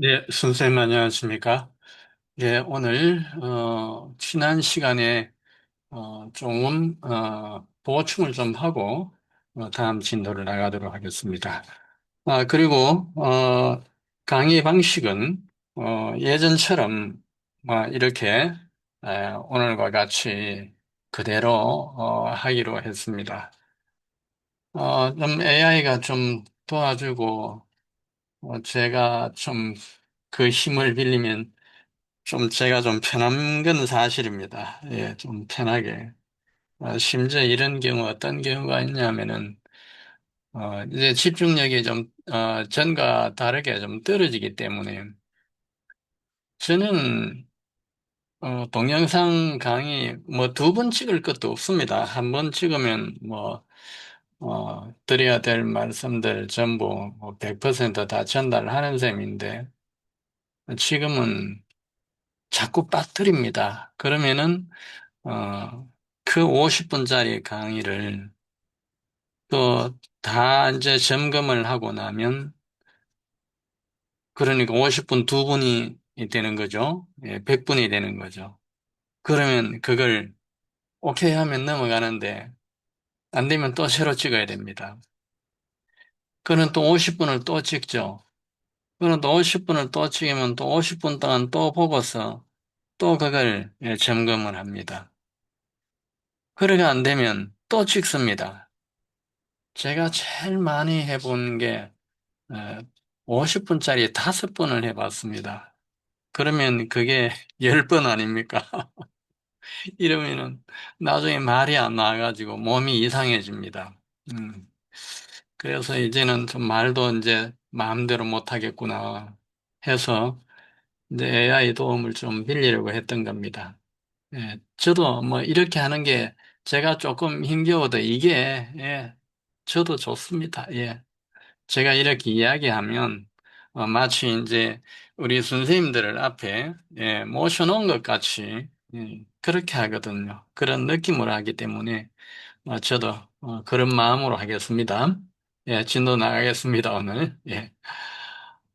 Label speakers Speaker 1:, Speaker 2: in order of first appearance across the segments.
Speaker 1: 네, 선생님 안녕하십니까? 예, 오늘 어, 지난 시간에 어, 조금 어, 보충을 좀 하고 어, 다음 진도를 나가도록 하겠습니다. 아, 그리고 어, 강의 방식은 어, 예전처럼 뭐 이렇게 에, 오늘과 같이 그대로 어, 하기로 했습니다. 어, 좀 AI가 좀 도와주고 어, 제가 좀 그 힘을 빌리면 좀 제가 좀 편한 건 사실입니다. 예, 좀 편하게. 어, 심지어 이런 경우 어떤 경우가 있냐면은 어, 이제 집중력이 좀 어, 전과 다르게 좀 떨어지기 때문에 저는 어, 동영상 강의 뭐 두 번 찍을 것도 없습니다. 한 번 찍으면 뭐 어, 드려야 될 말씀들 전부 뭐 100%다 전달하는 셈인데 지금은 자꾸 빠뜨립니다. 그러면은 어, 그 50분짜리 강의를 또 다 이제 점검을 하고 나면 그러니까 50분 두 분이 되는 거죠. 예, 100분이 되는 거죠. 그러면 그걸 오케이 하면 넘어가는데 안 되면 또 새로 찍어야 됩니다. 그는 또 50분을 또 찍죠. 그는 또 50분을 또 찍으면 또 50분 동안 또 보고서 또 그걸 예, 점검을 합니다. 그렇게 안 되면 또 찍습니다. 제가 제일 많이 해본 게 50분짜리 다섯 번을 해봤습니다. 그러면 그게 10번 아닙니까? 이러면은 나중에 말이 안 나와가지고 몸이 이상해집니다. 음, 그래서 이제는 좀 말도 이제 마음대로 못하겠구나 해서 이제 AI 도움을 좀 빌리려고 했던 겁니다. 예, 저도 뭐 이렇게 하는 게 제가 조금 힘겨워도 이게, 예, 저도 좋습니다. 예. 제가 이렇게 이야기하면 어, 마치 이제 우리 선생님들을 앞에 예, 모셔놓은 것 같이 예, 그렇게 하거든요. 그런 느낌으로 하기 때문에 어, 저도 어, 그런 마음으로 하겠습니다. 예, 진도 나가겠습니다, 오늘. 예.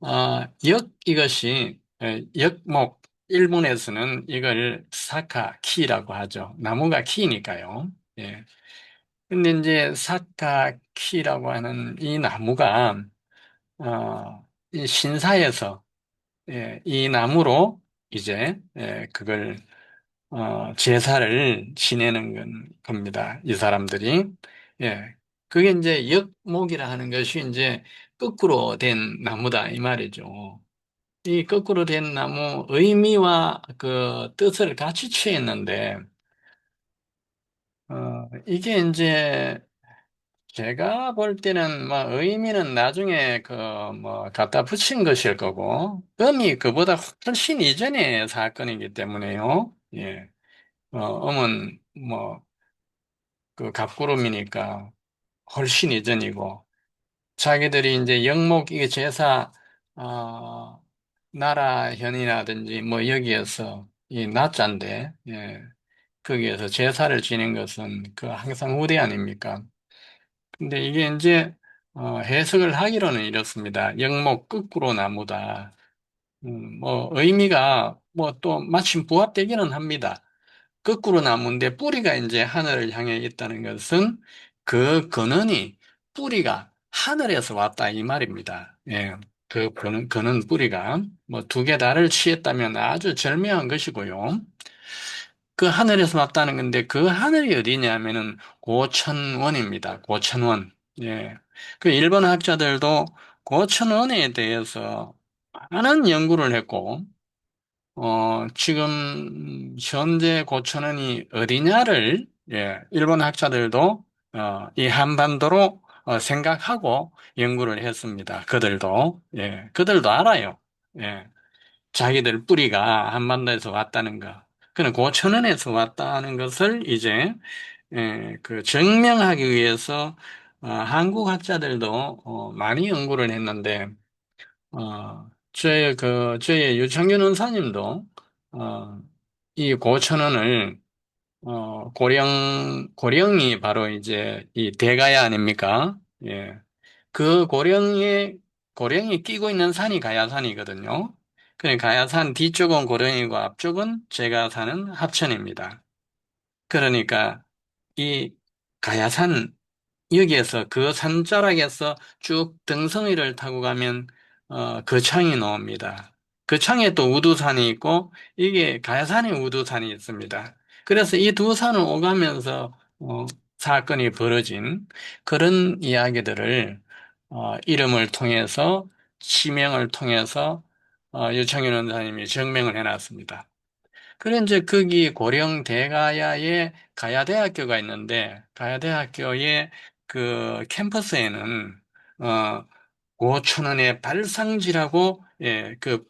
Speaker 1: 아, 역 이것이 예, 역목 일본에서는 이걸 사카 키라고 하죠. 나무가 키니까요. 예. 근데 이제 사카 키라고 하는 이 나무가 어, 이 신사에서 예, 이 나무로 이제 예, 그걸 어, 제사를 지내는 건, 겁니다. 이 사람들이 예, 그게 이제 역목이라 하는 것이 이제 거꾸로 된 나무다 이 말이죠. 이 거꾸로 된 나무 의미와 그 뜻을 같이 취했는데 어, 이게 이제 제가 볼 때는 뭐 의미는 나중에 그 뭐 갖다 붙인 것일 거고 음이 그보다 훨씬 이전의 사건이기 때문에요. 예. 어, 음은 뭐 그 갑구름이니까 훨씬 이전이고 자기들이 이제 영목 이게 제사 어, 나라 현이라든지 뭐 여기에서 이 나자인데 예. 거기에서 제사를 지낸 것은 그 항상 후대 아닙니까? 근데 이게 이제 어, 해석을 하기로는 이렇습니다. 영목 거꾸로 나무다. 음, 뭐 의미가 뭐 또 마침 부합되기는 합니다. 거꾸로 나무인데 뿌리가 이제 하늘을 향해 있다는 것은 그 근원이 뿌리가 하늘에서 왔다 이 말입니다. 예. 그 근원, 근원 뿌리가 뭐 두 개 다를 취했다면 아주 절묘한 것이고요. 그 하늘에서 왔다는 건데 그 하늘이 어디냐면은 고천원입니다. 고천원. 예. 그 일본 학자들도 고천원에 대해서 많은 연구를 했고, 어, 지금 현재 고천원이 어디냐를, 예, 일본 학자들도, 어, 이 한반도로 어, 생각하고 연구를 했습니다. 그들도, 예, 그들도 알아요. 예. 자기들 뿌리가 한반도에서 왔다는 거. 그는 고천원에서 왔다는 것을 이제 예, 그 증명하기 위해서 어, 한국 학자들도 어, 많이 연구를 했는데 어, 저의 그 저의 유창균 원사님도 어, 이 고천원을 어, 고령 고령이 바로 이제 이 대가야 아닙니까? 예. 그 고령의 고령이 끼고 있는 산이 가야산이거든요. 그래 가야산 뒤쪽은 고령이고 앞쪽은 제가 사는 합천입니다. 그러니까 이 가야산 여기에서 그 산자락에서 쭉 등성이를 타고 가면 어, 거창이 나옵니다. 거창에 또 우두산이 있고 이게 가야산에 우두산이 있습니다. 그래서 이 두 산을 오가면서 어, 사건이 벌어진 그런 이야기들을 어, 이름을 통해서 지명을 통해서 어, 유창윤 원사님이 증명을 해놨습니다. 그래 이제 거기 고령 대가야에 가야대학교가 있는데 가야대학교의 그 캠퍼스에는 어 고천원의 발상지라고 예 그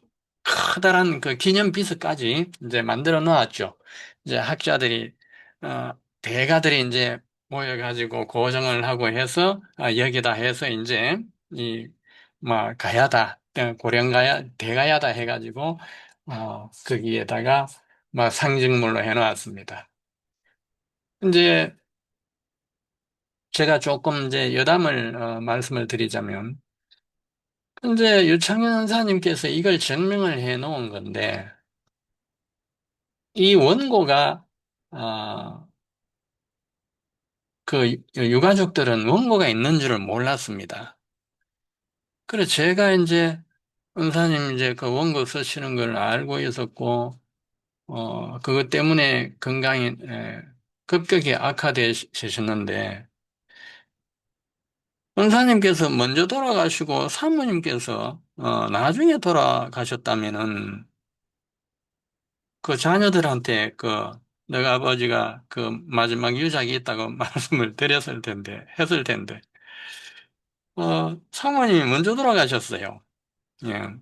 Speaker 1: 커다란 그 기념 비서까지 이제 만들어 놓았죠. 이제 학자들이 어 대가들이 이제 모여가지고 고정을 하고 해서 아, 여기다 해서 이제 이 뭐 가야다 고령 가야 대가야다 해가지고 어 거기에다가 막 상징물로 해놓았습니다. 이제 제가 조금 이제 여담을 어, 말씀을 드리자면, 이제 유창현 원사님께서 이걸 증명을 해 놓은 건데, 이 원고가 어, 그 유가족들은 원고가 있는 줄을 몰랐습니다. 그래서 제가 이제 원사님 이제 그 원고 쓰시는 걸 알고 있었고, 어, 그것 때문에 건강이 에, 급격히 악화되셨는데, 원사님께서 먼저 돌아가시고 사모님께서 어, 나중에 돌아가셨다면은 그 자녀들한테 그 너가 아버지가 그 마지막 유작이 있다고 말씀을 드렸을 텐데 했을 텐데 어, 사모님이 먼저 돌아가셨어요. 예.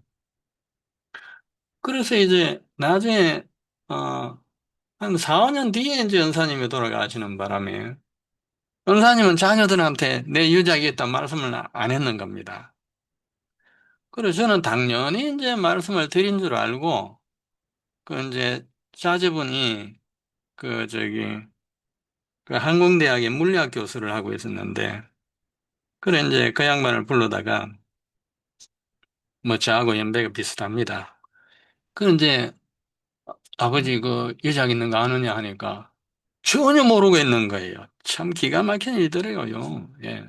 Speaker 1: 그래서 이제 나중에 어, 한 4, 5년 뒤에 이제 연사님이 돌아가시는 바람에 연사님은 자녀들한테 내 유작이 있다 말씀을 안 했는 겁니다. 그래서 저는 당연히 이제 말씀을 드린 줄 알고, 그 이제 자제분이 그 저기, 그 항공대학의 물리학 교수를 하고 있었는데, 그래 이제 그 양반을 불러다가, 뭐 저하고 연배가 비슷합니다. 그 이제 아버지 그 여작 있는 거 아느냐 하니까 전혀 모르고 있는 거예요. 참 기가 막힌 일이더래요. 예.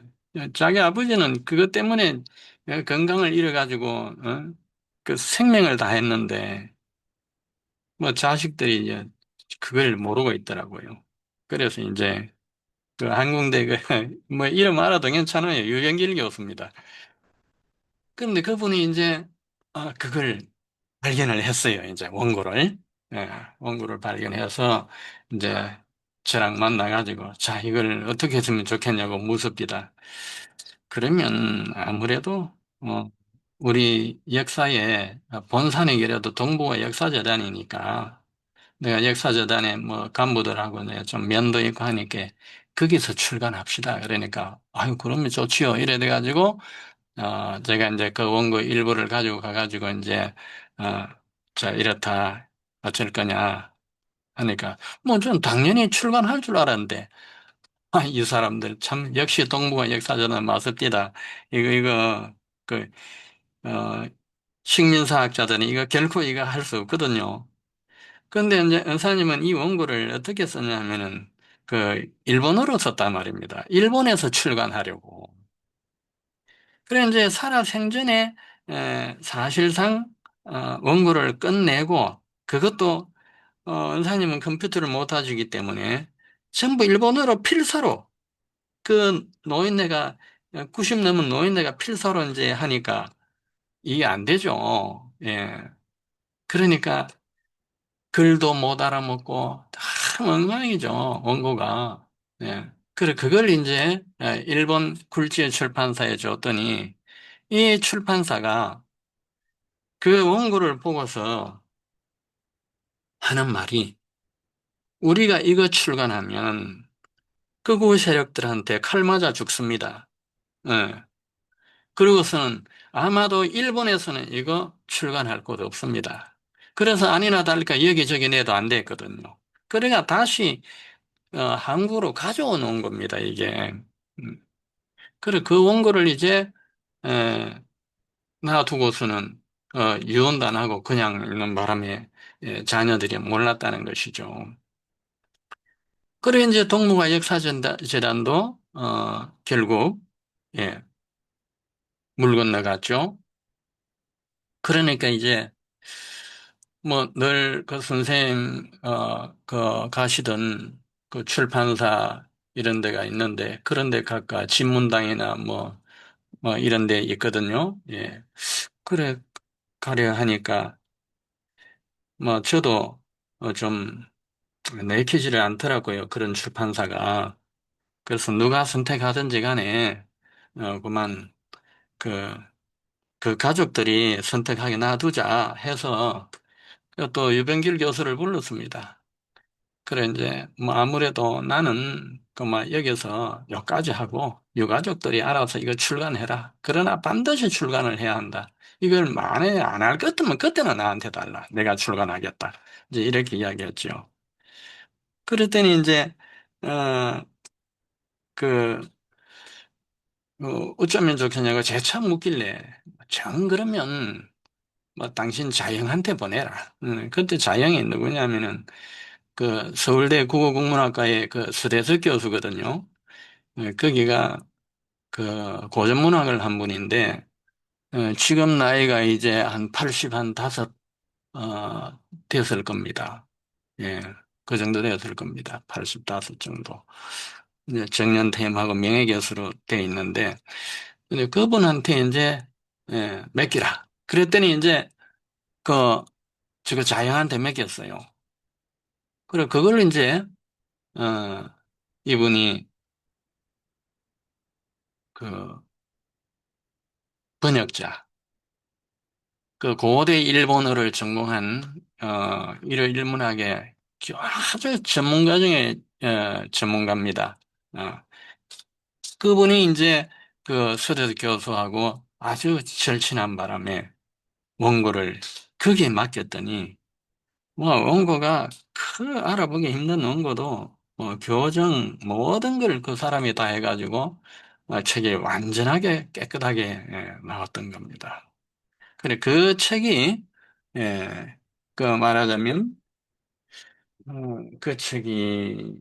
Speaker 1: 자기 아버지는 그것 때문에 건강을 잃어가지고, 어? 그 생명을 다 했는데, 뭐 자식들이 이제 그걸 모르고 있더라고요. 그래서 이제 그 항공대 그 뭐 이름 알아도 괜찮아요. 유경길 교수입니다. 그런데 그분이 이제 아, 그걸 발견을 했어요. 이제 원고를 예, 원고를 발견해서 이제 저랑 만나가지고 자 이걸 어떻게 했으면 좋겠냐고 묻습니다. 그러면 아무래도 어, 우리 역사에 본산이 그래도 동북아 역사재단이니까 내가 역사재단에 뭐 간부들하고 내가 좀 면도 있고 하니까 거기서 출간합시다. 그러니까 아유 그러면 좋지요. 이래 돼가지고 어 제가 이제 그 원고 일부를 가지고 가가지고 이제 어 자 이렇다 어쩔 거냐 하니까 뭐전 당연히 출간할 줄 알았는데 아, 이 사람들 참 역시 동북아 역사재단 맞습니다. 이거 이거 그 어, 식민사학자들은 이거 결코 이거 할 수 없거든요. 그런데 이제 은사님은 이 원고를 어떻게 썼냐면은 그 일본어로 썼단 말입니다. 일본에서 출간하려고. 그래 이제 살아 생전에 에, 사실상 어, 원고를 끝내고 그것도 어, 은사님은 컴퓨터를 못 하시기 때문에 전부 일본어로 필사로 그 노인네가 90 넘은 노인네가 필사로 이제 하니까 이게 안 되죠. 예. 그러니까 글도 못 알아먹고 다 엉망이죠, 원고가. 예. 그래, 그걸 이제 예, 일본 굴지의 출판사에 줬더니 이 출판사가 그 원고를 보고서 하는 말이 우리가 이거 출간하면 극우 세력들한테 칼 맞아 죽습니다. 예. 그리고서는 아마도 일본에서는 이거 출간할 곳 없습니다. 그래서 아니나 다를까 여기저기 내도 안 됐거든요. 그러니까 다시 어, 한국으로 가져온 겁니다, 이게. 음. 그래, 그 원고를 이제, 에, 놔두고서는 어, 유언도 안 하고 그냥 있는 바람에 예, 자녀들이 몰랐다는 것이죠. 그래 이제 동무가 역사재단도 어, 결국 예, 물 건너갔죠. 그러니까 이제 뭐 늘 그 선생님 어, 그 가시던 그 출판사 이런 데가 있는데 그런 데 각각 진문당이나 뭐 뭐 이런 데 있거든요. 예. 그래 가려 하니까 뭐 저도 어, 좀 내키지를 않더라고요. 그런 출판사가. 그래서 누가 선택하든지 간에 어, 그만 그, 그 가족들이 선택하게 놔두자 해서 또 유병길 교수를 불렀습니다. 그래 이제 뭐 아무래도 나는 그만 여기서 여기까지 하고 유가족들이 알아서 이거 출간해라. 그러나 반드시 출간을 해야 한다. 이걸 만에 안 할 것 같으면 그때는 나한테 달라. 내가 출간하겠다. 이제 이렇게 이야기했죠. 그랬더니 이제 어, 그 어, 어쩌면 좋겠냐고 재차 묻길래 정 그러면 뭐 당신 자영한테 보내라. 음, 그때 자영이 누구냐면은 그 서울대 국어국문학과의 그 서대석 교수거든요. 예, 거기가 그 고전문학을 한 분인데 어, 지금 나이가 이제 한 80, 한 다섯 어, 됐을 겁니다. 예, 그 정도 되었을 겁니다. 85 정도. 이제 정년 퇴임하고 명예교수로 돼 있는데 근데 그분한테 이제 예, 맡기라. 그랬더니 이제 그 저거 자영한테 맡겼어요. 그래 그걸 이제 어, 이분이 그 번역자, 그 고대 일본어를 전공한 어, 일어 일문학의 아주 전문가 중에 어, 전문가입니다. 어, 그분이 이제 그 서대 교수하고 아주 절친한 바람에 원고를 거기에 맡겼더니 뭐 원고가 그 알아보기 힘든 원고도 뭐 교정 모든 걸 그 사람이 다 해가지고 어, 책이 완전하게 깨끗하게 예, 나왔던 겁니다. 그래 그 책이 예, 그 말하자면 어, 그 책이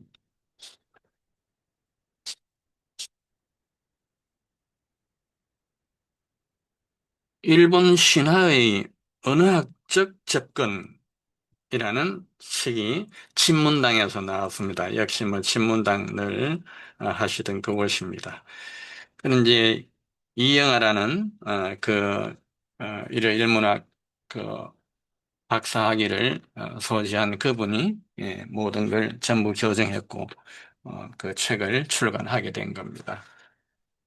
Speaker 1: 일본 신화의 언어학적 접근 이라는 책이 친문당에서 나왔습니다. 역시 뭐 친문당을 어, 하시던 그것입니다. 그는 이제 이영하라는 어, 그 어, 일문학 그 박사학위를 어, 소지한 그분이 예, 모든 걸 전부 교정했고 어, 그 책을 출간하게 된 겁니다.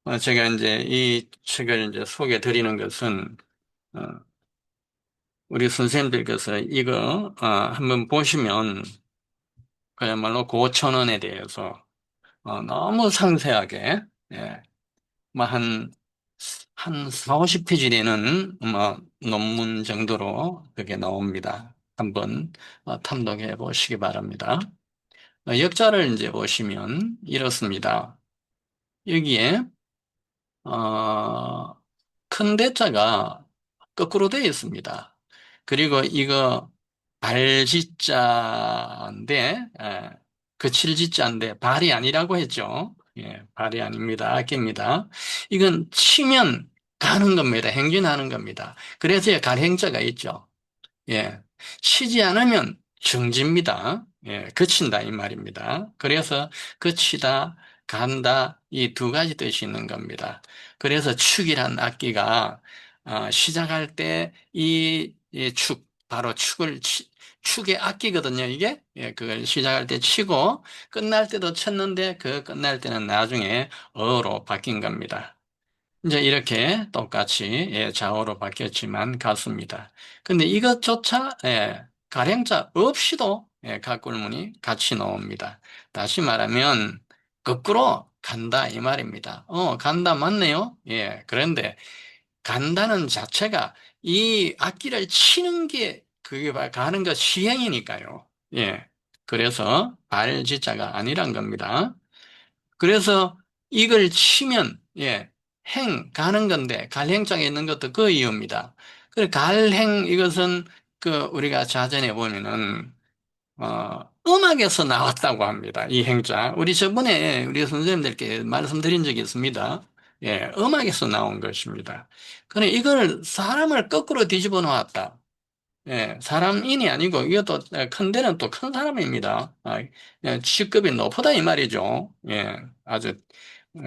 Speaker 1: 어, 제가 이제 이 책을 이제 소개해 드리는 것은 어, 우리 선생님들께서 이거 어, 한번 보시면 그야말로 고천원에 대해서 어, 너무 상세하게 예, 뭐 한 한 4, 50페이지 되는 뭐 논문 정도로 그게 나옵니다. 한번 어, 탐독해 보시기 바랍니다. 어, 역자를 이제 보시면 이렇습니다. 여기에 어, 큰 대자가 거꾸로 되어 있습니다. 그리고 이거 발지자인데 예, 그칠지자인데 발이 아니라고 했죠. 예, 발이 아닙니다. 악기입니다. 이건 치면 가는 겁니다. 행진하는 겁니다. 그래서 갈행자가 있죠. 예, 치지 않으면 정지입니다. 예, 그친다 이 말입니다. 그래서 그치다, 간다 이 두 가지 뜻이 있는 겁니다. 그래서 축이란 악기가 어, 시작할 때 이 축, 바로 축을 치, 축의 악기거든요. 이게 예, 그걸 시작할 때 치고 끝날 때도 쳤는데 그 끝날 때는 나중에 어로 바뀐 겁니다. 이제 이렇게 똑같이 예, 좌우로 바뀌었지만 같습니다. 근데 이것조차 예, 가량자 없이도 예, 각굴문이 같이 나옵니다. 다시 말하면 거꾸로 간다 이 말입니다. 어, 간다 맞네요. 예, 그런데 간다는 자체가 이 악기를 치는 게 그게 가는 것 시행이니까요. 예, 그래서 발지자가 아니란 겁니다. 그래서 이걸 치면 예, 행, 가는 건데, 갈행장에 있는 것도 그 이유입니다. 그 갈행, 이것은 그 우리가 자전에 보면은, 어, 음악에서 나왔다고 합니다. 이 행자. 우리 저번에 우리 선생님들께 말씀드린 적이 있습니다. 예, 음악에서 나온 것입니다. 그래, 이걸 사람을 거꾸로 뒤집어 놓았다. 예, 사람인이 아니고 이것도 큰 데는 또 큰 사람입니다. 아, 예, 직급이 높다 이 말이죠. 예, 아주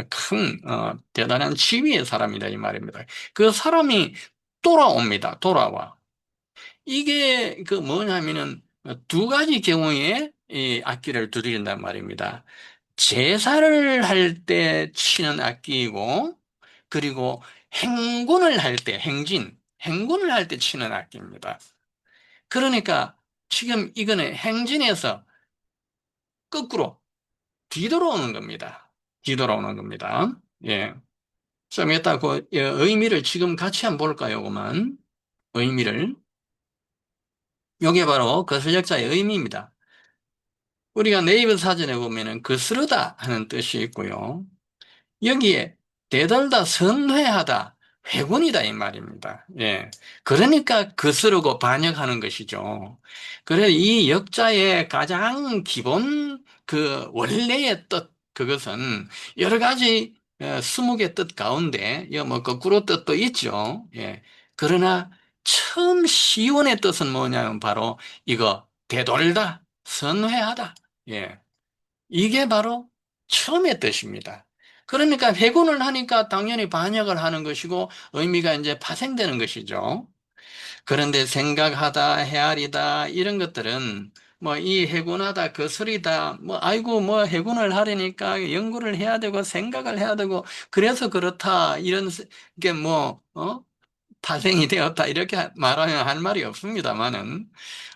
Speaker 1: 큰 어, 대단한 지위의 사람이다 이 말입니다. 그 사람이 돌아옵니다. 돌아와. 이게 그 뭐냐면은 두 가지 경우에 이 악기를 두드린단 말입니다. 제사를 할 때 치는 악기이고 그리고 행군을 할 때 행진, 행군을 할 때 치는 악기입니다. 그러니까 지금 이거는 행진에서 거꾸로 뒤돌아오는 겁니다. 뒤돌아오는 겁니다. 예. 좀 이따 그 예, 의미를 지금 같이 한번 볼까요, 그만. 의미를. 요게 바로 거슬력자의 의미입니다. 우리가 네이버 사전에 보면은 거스르다 하는 뜻이 있고요. 여기에 대들다, 선회하다, 회군이다 이 말입니다. 예. 그러니까 거스르고 반역하는 것이죠. 그래 이 역자의 가장 기본 그 원래의 뜻 그것은 여러 가지 어, 스무 개 뜻 가운데 뭐 거꾸로 뜻도 있죠. 예. 그러나 처음 시원의 뜻은 뭐냐면 바로 이거 되돌다, 선회하다. 예. 이게 바로 처음의 뜻입니다. 그러니까 회군을 하니까 당연히 반역을 하는 것이고 의미가 이제 파생되는 것이죠. 그런데 생각하다, 헤아리다 이런 것들은 뭐 이 해군하다, 거스리다, 뭐 아이고 뭐 해군을 하려니까 연구를 해야 되고 생각을 해야 되고 그래서 그렇다 이런 게뭐 어? 파생이 되었다 이렇게 말하면 할 말이 없습니다만은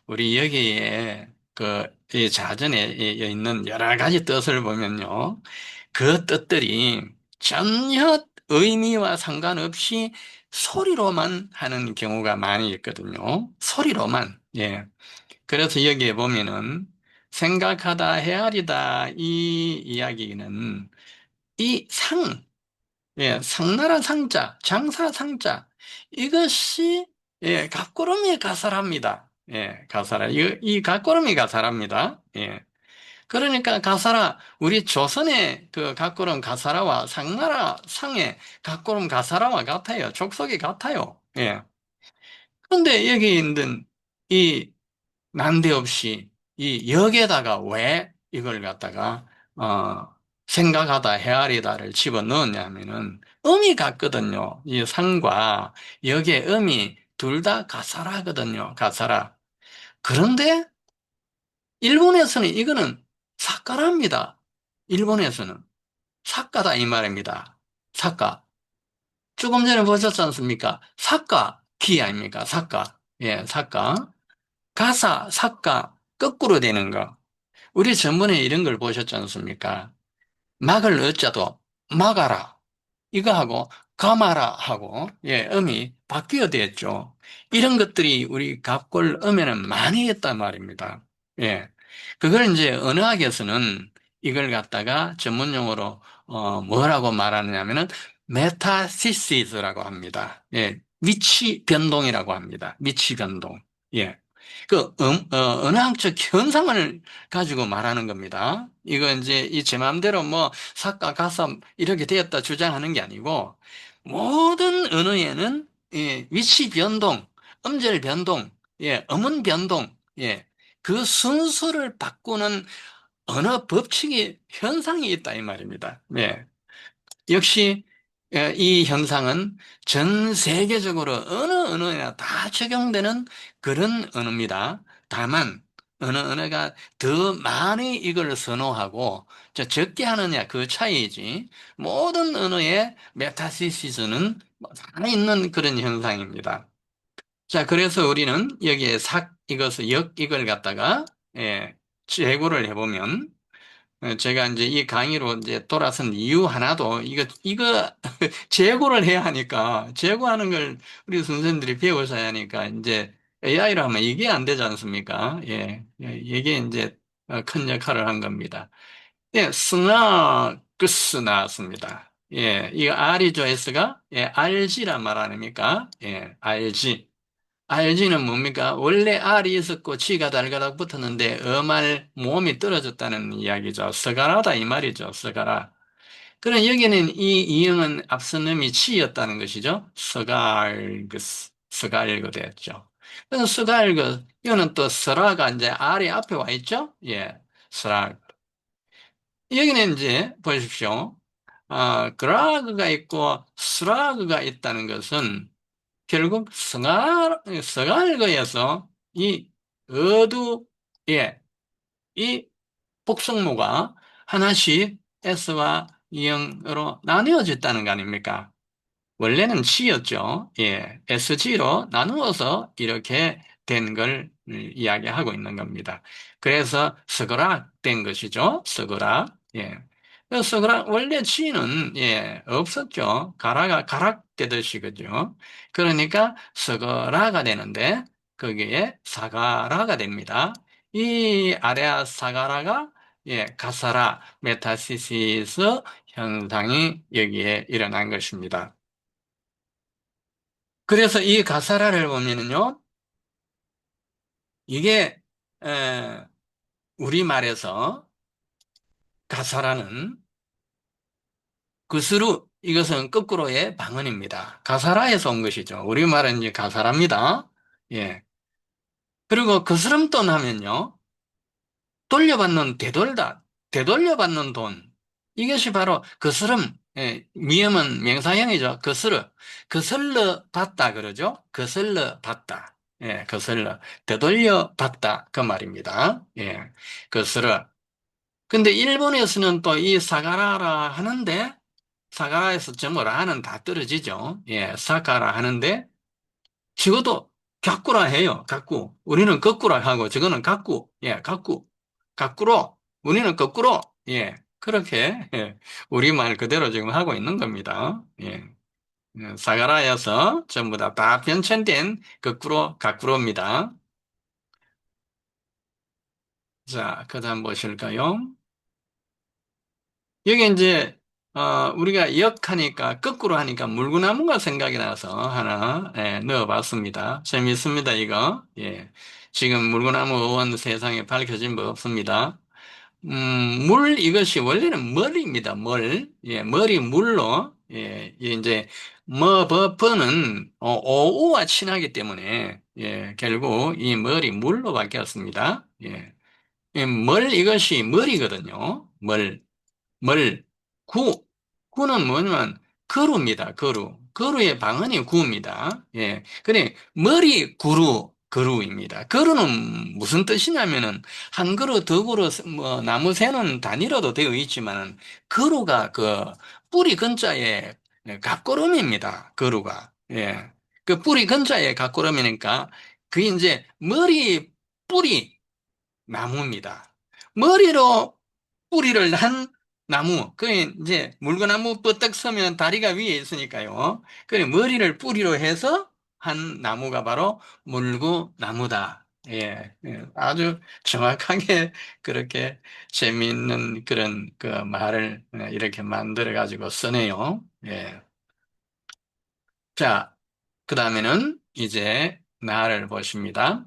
Speaker 1: 우리 여기에 그이 자전에 있는 여러 가지 뜻을 보면요. 그 뜻들이 전혀 의미와 상관없이 소리로만 하는 경우가 많이 있거든요. 소리로만. 예. 그래서 여기에 보면은 생각하다, 헤아리다 이 이야기는 이 상, 예, 상나라 상자, 장사 상자 이것이 예, 각고름이 가사랍니다. 예, 가사라. 이, 이 각고름이 가사랍니다. 예. 그러니까 가사라, 우리 조선의 그 각고름 가사라와 상나라 상의 각고름 가사라와 같아요. 족속이 같아요. 예. 그런데 여기 있는 이 난데없이 이 역에다가 왜 이걸 갖다가 어 생각하다 헤아리다를 집어 넣었냐면은 음이 같거든요. 이 상과 역의 음이 둘 다 가사라거든요. 가사라. 그런데 일본에서는 이거는 사카랍니다. 일본에서는 사카다 이 말입니다. 사카. 조금 전에 보셨지 않습니까? 사카 기 아닙니까? 사카. 예, 사카. 가사, 사카 거꾸로 되는 거. 우리 전번에 이런 걸 보셨지 않습니까? 막을 어짜도 막아라. 이거 하고 가마라 하고 예, 음이 바뀌어 됐죠. 이런 것들이 우리 갑골 음에는 많이 있단 말입니다. 예. 그걸 이제 언어학에서는 이걸 갖다가 전문 용어로 어, 뭐라고 말하느냐면은 메타시시즈라고 합니다. 예. 위치 변동이라고 합니다. 위치 변동. 예. 그 음, 어, 언어학적 현상을 가지고 말하는 겁니다. 이거 이제 이 제 마음대로 뭐 사과 가사 이렇게 되었다 주장하는 게 아니고 모든 언어에는 예, 위치 변동, 음절 변동, 예, 음운 변동, 예, 그 순서를 바꾸는 언어 법칙이 현상이 있다 이 말입니다. 예. 역시 예, 이 현상은 전 세계적으로 어느 언어에나 다 적용되는 그런 언어입니다. 다만 어느 언어가 더 많이 이걸 선호하고 적게 하느냐 그 차이지 모든 언어의 메타시시스는 다 있는 그런 현상입니다. 자, 그래서 우리는 여기에 삭 이것을 역 이걸 갖다가 예, 재고를 해보면 어, 제가 이제 이 강의로 이제 돌아선 이유 하나도 이거 이거 재고를 해야 하니까 재고하는 걸 우리 선생님들이 배우셔야 하니까 이제 AI로 하면 이게 안 되지 않습니까? 예, 예, 이게 이제 어, 큰 역할을 한 겁니다. 예, 스나 그스 나왔습니다. 예, 이거 R이죠, S가? 예, RG란 말 아닙니까? 예, RG. RG는 뭡니까? 원래 R이 있었고 G가 달가락 붙었는데 어말 모음이 떨어졌다는 이야기죠. 서가라다 이 말이죠. 서가라. 그럼 여기는 이 이응은 앞선 놈이 치였다는 것이죠. 서갈그스, 서갈그 됐죠. 그래서 서갈그, 이거는 또 서라가 이제 R이 앞에 와 있죠? 예, 서라. 여기는 이제 보십시오. 아, 그라그가 있고 스라그가 있다는 것은 결국 서갈, 서갈거에서 이 어두에 이 복성모가 하나씩 S와 E형으로 나뉘어졌다는 거 아닙니까? 원래는 G였죠. 예, SG로 나누어서 이렇게 된 걸 이야기하고 있는 겁니다. 그래서 서그락 된 것이죠. 서그락. 예. 그래서 원래 G는, 예, 없었죠. 가라가 가락 되듯이, 그죠. 그러니까 서그라가 되는데, 거기에 사가라가 됩니다. 이 아레아 사가라가, 예, 가사라, 메타시시스 현상이 여기에 일어난 것입니다. 그래서 이 가사라를 보면은요, 이게, 에, 우리말에서 가사라는 그스루, 이것은 거꾸로의 방언입니다. 가사라에서 온 것이죠. 우리말은 이제 가사라입니다. 예. 그리고 거스름돈 하면요, 돌려받는 되돌다, 되돌려받는 돈. 이것이 바로 거스름, 예, 미음은 명사형이죠. 거스르. 거슬러 받다 그러죠. 거슬러 받다. 예, 거슬러. 되돌려 받다. 그 말입니다. 예, 거스르. 근데 일본에서는 또 이 사가라라 하는데, 사가라에서 전부 라는 다 떨어지죠. 예, 사가라 하는데, 적어도 가꾸라 해요. 가꾸. 우리는 거꾸라 하고, 저거는 가꾸. 예, 가꾸. 가꾸로. 우리는 거꾸로. 예, 그렇게, 예, 우리말 그대로 지금 하고 있는 겁니다. 예. 예, 사가라여서 전부 다, 다 변천된 거꾸로, 가꾸로입니다. 자, 그 다음 보실까요? 여기 이제, 어, 우리가 역하니까, 거꾸로 하니까 물구나무가 생각이 나서 하나, 예, 넣어봤습니다. 재밌습니다, 이거. 예. 지금 물구나무 의원 세상에 밝혀진 법 없습니다. 음, 물, 이것이 원래는 머리입니다, 멀. 예, 머리 물로, 예, 이제, 뭐, 버퍼는 어, 오우와 친하기 때문에, 예, 결국 이 머리 물로 바뀌었습니다. 예. 예, 멀, 이것이 머리거든요. 멀. 멀, 구. 구는 뭐냐면 거루입니다. 거루. 거루의 방언이 구입니다. 예. 그래, 머리 구루, 거루입니다. 거루는 무슨 뜻이냐면은 한 그루, 두 그루, 뭐 나무 새는 단위로도 되어 있지만 거루가 그 뿌리 근자에 각고름입니다. 거루가. 예. 그 뿌리 근자에 각고름이니까 그 이제 머리 뿌리 나무입니다. 머리로 뿌리를 난 나무, 그 이제 물구나무 뻗떡 서면 다리가 위에 있으니까요. 그 머리를 뿌리로 해서 한 나무가 바로 물구나무다. 예, 예, 아주 정확하게 그렇게 재미있는 그런 그 말을 예, 이렇게 만들어 가지고 쓰네요. 예. 자, 그 다음에는 이제 나를 보십니다.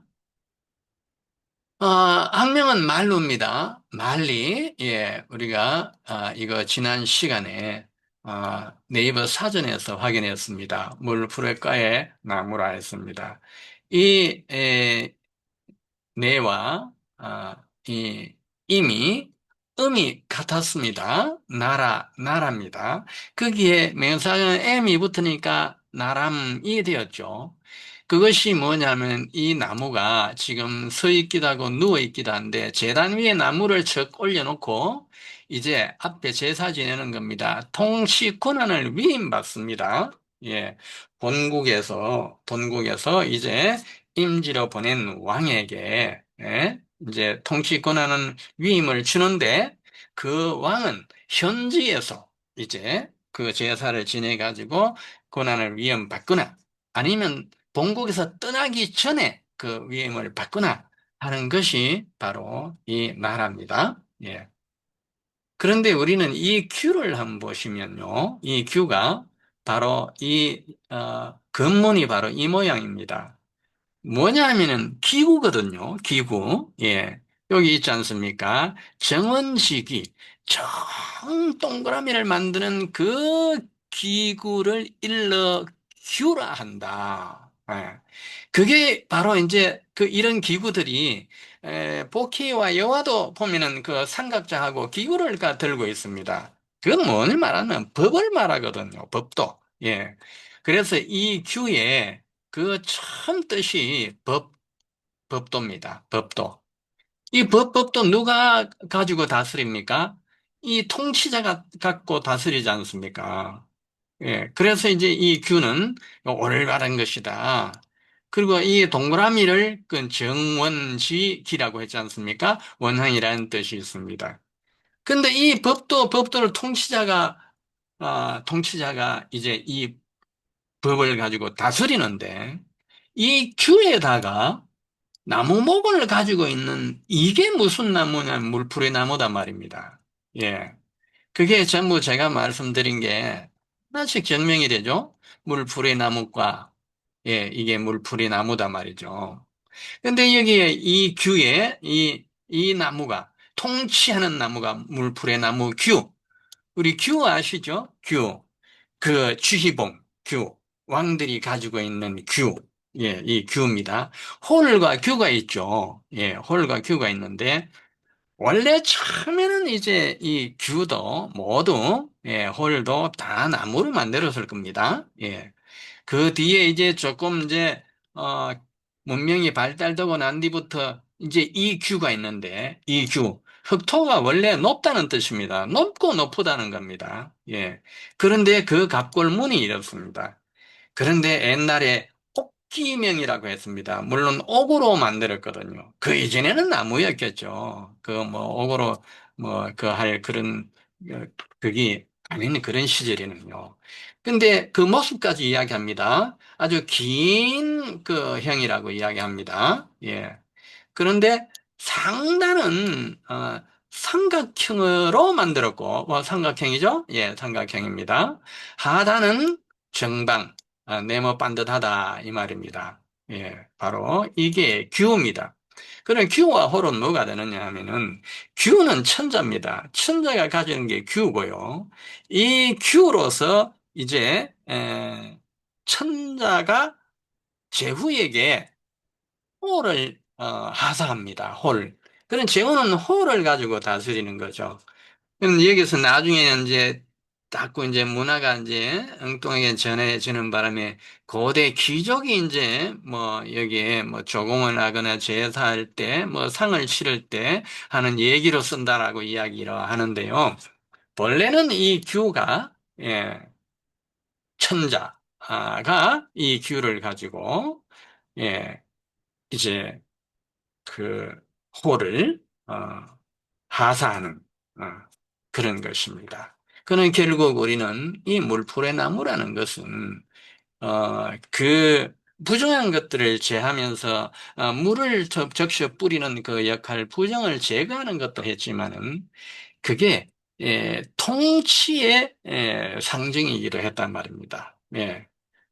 Speaker 1: 어, 학명은 말루입니다. 말리. 예, 우리가 아, 이거 지난 시간에 아, 네이버 사전에서 확인했습니다. 물풀의가에 나무라 했습니다. 이 에, 네와 아, 이 이미 음이 같았습니다. 나라, 나라입니다. 거기에 명사는 M이 붙으니까 나람이 되었죠. 그것이 뭐냐면 이 나무가 지금 서 있기도 하고 누워 있기도 한데 재단 위에 나무를 척 올려놓고 이제 앞에 제사 지내는 겁니다. 통치 권한을 위임받습니다. 예. 본국에서, 본국에서 이제 임지로 보낸 왕에게, 예? 이제 통치 권한은 위임을 주는데 그 왕은 현지에서 이제 그 제사를 지내 가지고 권한을 위임받거나 아니면 본국에서 떠나기 전에 그 위임을 받거나 하는 것이 바로 이 나라입니다. 예. 그런데 우리는 이 큐를 한번 보시면요. 이 큐가 바로 이, 어, 근문이 바로 이 모양입니다. 뭐냐면은 기구거든요. 기구. 예. 여기 있지 않습니까? 정원시기. 정 동그라미를 만드는 그 기구를 일러 큐라 한다. 예. 그게 바로 이제 그 이런 기구들이 에, 복희와 여와도 보면은 그 삼각자하고 기구를 가 들고 있습니다. 그건 뭘 말하면 법을 말하거든요. 법도. 예. 그래서 이 큐에 그 처음 뜻이 법, 법도입니다. 법도. 이 법, 법도 누가 가지고 다스립니까? 이 통치자가 갖고 다스리지 않습니까? 예. 그래서 이제 이 규는 올바른 것이다. 그리고 이 동그라미를 그 정원지기라고 했지 않습니까? 원형이라는 뜻이 있습니다. 근데 이 법도, 법도를 통치자가, 아, 통치자가 이제 이 법을 가지고 다스리는데, 이 규에다가 나무 목을 가지고 있는 이게 무슨 나무냐, 물풀의 나무단 말입니다. 예. 그게 전부 제가 말씀드린 게 하나씩 증명이 되죠. 물풀의 나무과, 예, 이게 물풀의 나무단 말이죠. 근데 여기에 이 규에 이, 이 나무가, 통치하는 나무가 물풀의 나무 규. 우리 규 아시죠? 규. 그 취희봉, 규. 왕들이 가지고 있는 규. 예, 이 규입니다. 홀과 규가 있죠. 예, 홀과 규가 있는데, 원래 처음에는 이제 이 규도 모두, 예, 홀도 다 나무로 만들었을 겁니다. 예. 그 뒤에 이제 조금 이제, 어, 문명이 발달되고 난 뒤부터 이제 이 규가 있는데, 이 규. 흑토가 원래 높다는 뜻입니다. 높고 높다는 겁니다. 예. 그런데 그 갑골문이 이렇습니다. 그런데 옛날에 옥기명이라고 했습니다. 물론 옥으로 만들었거든요. 그 이전에는 나무였겠죠. 그 뭐 옥으로 뭐 그 할 그런 어, 그게 아닌 그런 시절에는요. 근데 그 모습까지 이야기합니다. 아주 긴 그 형이라고 이야기합니다. 예. 그런데 상단은 어, 삼각형으로 만들었고, 뭐 삼각형이죠? 예, 삼각형입니다. 하단은 정방, 아, 네모 반듯하다 이 말입니다. 예, 바로 이게 규입니다. 그럼 규와 홀은 뭐가 되느냐 하면은 규는 천자입니다. 천자가 가지는 게 규고요. 이 규로서 이제 에, 천자가 제후에게 홀을 어, 하사합니다. 홀. 그런 제후는 홀을 가지고 다스리는 거죠. 그럼 여기서 나중에는 이제 자꾸 이제 문화가 이제 엉뚱하게 전해지는 바람에 고대 귀족이 이제 뭐 여기에 뭐 조공을 하거나 제사할 때 뭐 상을 치를 때 하는 얘기로 쓴다라고 이야기를 하는데요. 본래는 이 규가 예, 천자가 이 규를 가지고 예, 이제 그 호를 어, 하사하는 어, 그런 것입니다. 그는 결국 우리는 이 물풀의 나무라는 것은 어, 그 부정한 것들을 제하면서 어, 물을 적- 적셔 뿌리는 그 역할, 부정을 제거하는 것도 했지만은 그게 예, 통치의 예, 상징이기도 했단 말입니다. 예.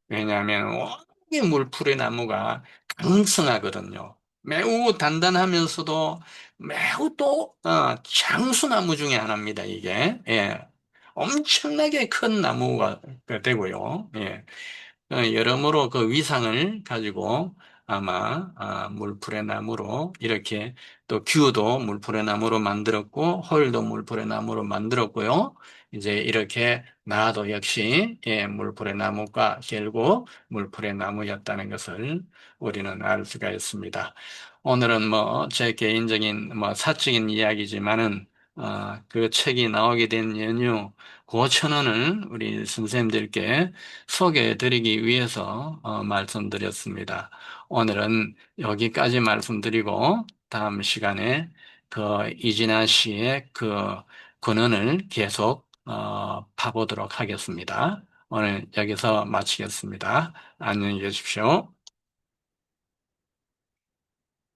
Speaker 1: 왜냐하면 워낙에 물풀의 나무가 강성하거든요. 매우 단단하면서도 매우 또 어, 장수나무 중에 하나입니다. 이게 예. 엄청나게 큰 나무가 되고요. 예. 어, 여러모로 그 위상을 가지고 아마 아, 물풀의 나무로 이렇게 또 귤도 물풀의 나무로 만들었고 홀도 물풀의 나무로 만들었고요. 이제 이렇게 나도 역시 예, 물풀의 나무가 결국 물풀의 나무였다는 것을 우리는 알 수가 있습니다. 오늘은 뭐 제 개인적인 뭐 사적인 이야기지만은 어, 그 책이 나오게 된 연유 고천원을 우리 선생님들께 소개해 드리기 위해서 어, 말씀드렸습니다. 오늘은 여기까지 말씀드리고 다음 시간에 그 이진아 씨의 그 근원을 계속 어, 파보도록 하겠습니다. 오늘 여기서 마치겠습니다. 안녕히 계십시오.